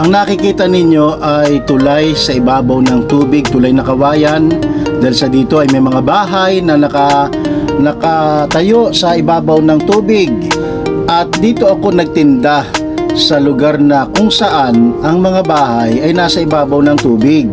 Ang nakikita ninyo ay tulay sa ibabaw ng tubig, tulay na kawayan. Dahil sa dito ay may mga bahay na naka, nakatayo sa ibabaw ng tubig. At dito ako nagtinda sa lugar na kung saan ang mga bahay ay nasa ibabaw ng tubig.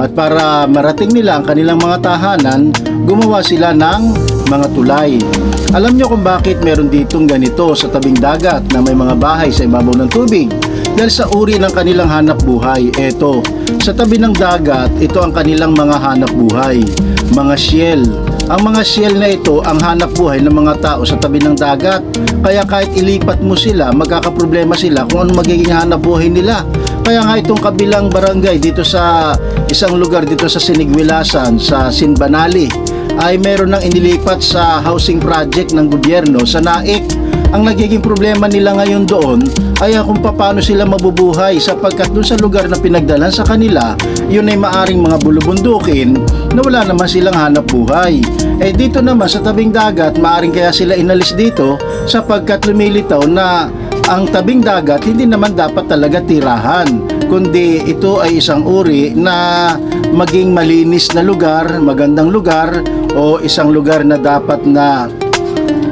At para marating nila ang kanilang mga tahanan, gumawa sila ng mga tulay. Alam nyo kung bakit meron ditong ganito sa tabing dagat na may mga bahay sa ibabaw ng tubig? Dahil sa uri ng kanilang hanap buhay, eto, sa tabi ng dagat, ito ang kanilang mga hanap buhay, mga shell. Ang mga shell na ito ang hanap buhay ng mga tao sa tabi ng dagat. Kaya kahit ilipat mo sila, magkakaproblema sila kung ano magiging hanap buhay nila. Kaya nga itong kabilang barangay dito sa isang lugar dito sa Sinigwilasan, sa Sinbanali, ay meron ng inilipat sa housing project ng gobyerno sa NAIC. Ang nagiging problema nila ngayon doon ay kung paano sila mabubuhay sapagkat doon sa lugar na pinagdalan sa kanila, yun ay maaring mga bulubundukin na wala naman silang hanap buhay. Eh dito naman sa tabing dagat, maaring kaya sila inalis dito sapagkat lumilitaw na ang tabing dagat hindi naman dapat talaga tirahan kundi ito ay isang uri na maging malinis na lugar, magandang lugar o isang lugar na dapat na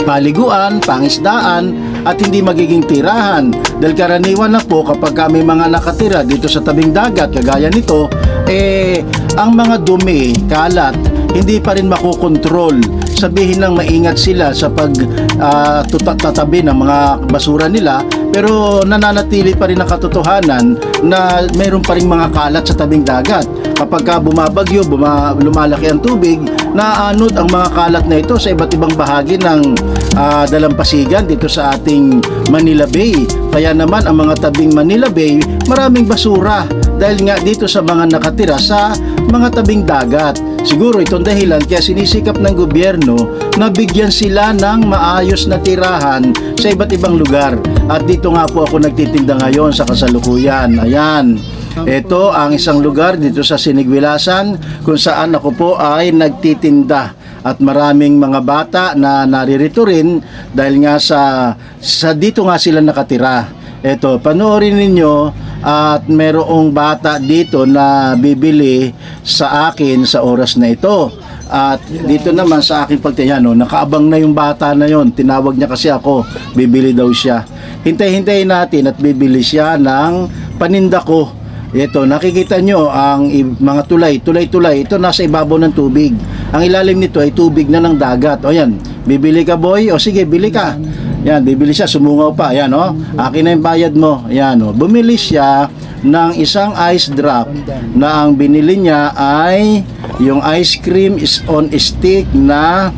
paliguan, pangisdaan at hindi magiging tirahan. Dahil karaniwan na po kapag may mga nakatira dito sa tabing dagat kagaya nito eh ang mga dumi, kalat hindi pa rin makokontrol sabihin ng maingat sila sa pag ah, tuta- tatabi ng mga basura nila pero nananatili pa rin ang katotohanan na mayroon pa rin mga kalat sa tabing dagat kapag ka bumabagyo, buma, lumalaki ang tubig, naanod ang mga kalat na ito sa iba't ibang bahagi ng ah, dalampasigan dito sa ating Manila Bay. Kaya naman ang mga tabing Manila Bay, maraming basura dahil nga dito sa mga nakatira sa mga tabing dagat. Siguro itong dahilan kaya sinisikap ng gobyerno na bigyan sila ng maayos na tirahan sa iba't ibang lugar. At dito nga po ako nagtitinda ngayon sa kasalukuyan. Ayan. Ito ang isang lugar dito sa Sinigwilasan kung saan ako po ay nagtitinda at maraming mga bata na naririto rin dahil nga sa, sa dito nga sila nakatira. Ito, panoorin ninyo at merong bata dito na bibili sa akin sa oras na ito. At dito naman sa aking pagtingin, no, nakaabang na yung bata na yon. Tinawag niya kasi ako, bibili daw siya. Hintay-hintayin natin at bibili siya ng paninda ko. Ito, nakikita nyo ang mga tulay, tulay-tulay. Ito nasa ibabaw ng tubig. Ang ilalim nito ay tubig na ng dagat. O yan, bibili ka boy? O sige, bili ka. Yan, bibili siya, sumungaw pa. Yan, o. Akin na yung bayad mo. Yan, o. Bumili siya ng isang ice drop na ang binili niya ay yung ice cream is on stick na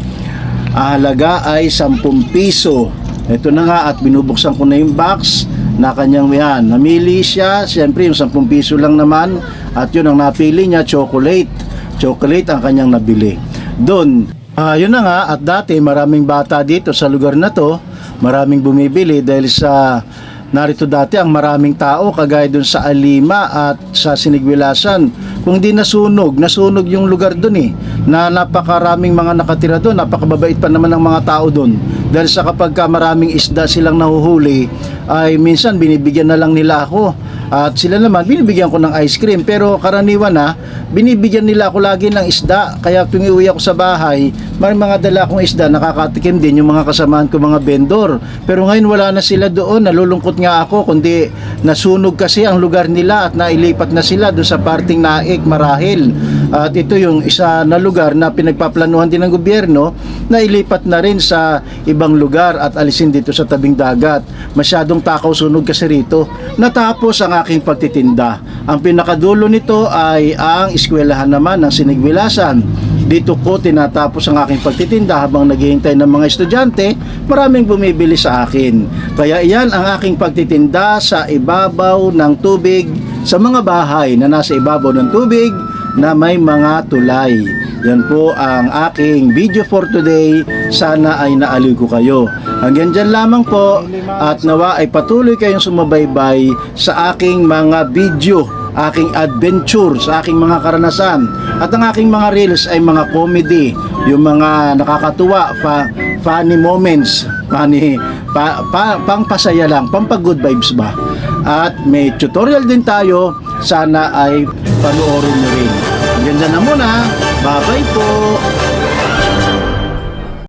ah, halaga ay 10 piso. Ito na nga at binubuksan ko na yung box na kanyang yan. Namili siya, siyempre yung 10 piso lang naman at yun ang napili niya, chocolate. Chocolate ang kanyang nabili. Doon, ah, yun na nga at dati maraming bata dito sa lugar na to, maraming bumibili dahil sa narito dati ang maraming tao kagaya doon sa Alima at sa Sinigwilasan. Kung di nasunog, nasunog yung lugar doon eh. Na napakaraming mga nakatira doon, napakababait pa naman ng mga tao doon. Dahil sa kapag ka maraming isda silang nahuhuli, ay minsan binibigyan na lang nila ako. At sila naman, binibigyan ko ng ice cream. Pero karaniwan na, binibigyan nila ako lagi ng isda. Kaya tuwing uwi ako sa bahay, may mga dala akong isda, nakakatikim din yung mga kasamahan ko mga vendor. Pero ngayon wala na sila doon, nalulungkot nga ako, kundi nasunog kasi ang lugar nila at nailipat na sila doon sa parting naik, marahil. At ito yung isa na lugar na pinagpaplanuhan din ng gobyerno na ilipat na rin sa ibang lugar at alisin dito sa tabing dagat. Masyadong takaw sunog kasi rito. Natapos ang aking pagtitinda. Ang pinakadulo nito ay ang eskwelahan naman ng Sinigwilasan. Dito ko tinatapos ang aking pagtitinda habang naghihintay ng mga estudyante, maraming bumibili sa akin. Kaya iyan ang aking pagtitinda sa ibabaw ng tubig sa mga bahay na nasa ibabaw ng tubig na may mga tulay. Yan po ang aking video for today. Sana ay naaliw ko kayo. Hanggang dyan lamang po at nawa ay patuloy kayong sumabaybay sa aking mga video aking adventure sa aking mga karanasan at ang aking mga reels ay mga comedy yung mga nakakatuwa fa, funny moments funny pa, pa, pang pasaya lang pampag good vibes ba at may tutorial din tayo. Sana ay panoorin nyo rin. Hanggang dyan na muna. Bye-bye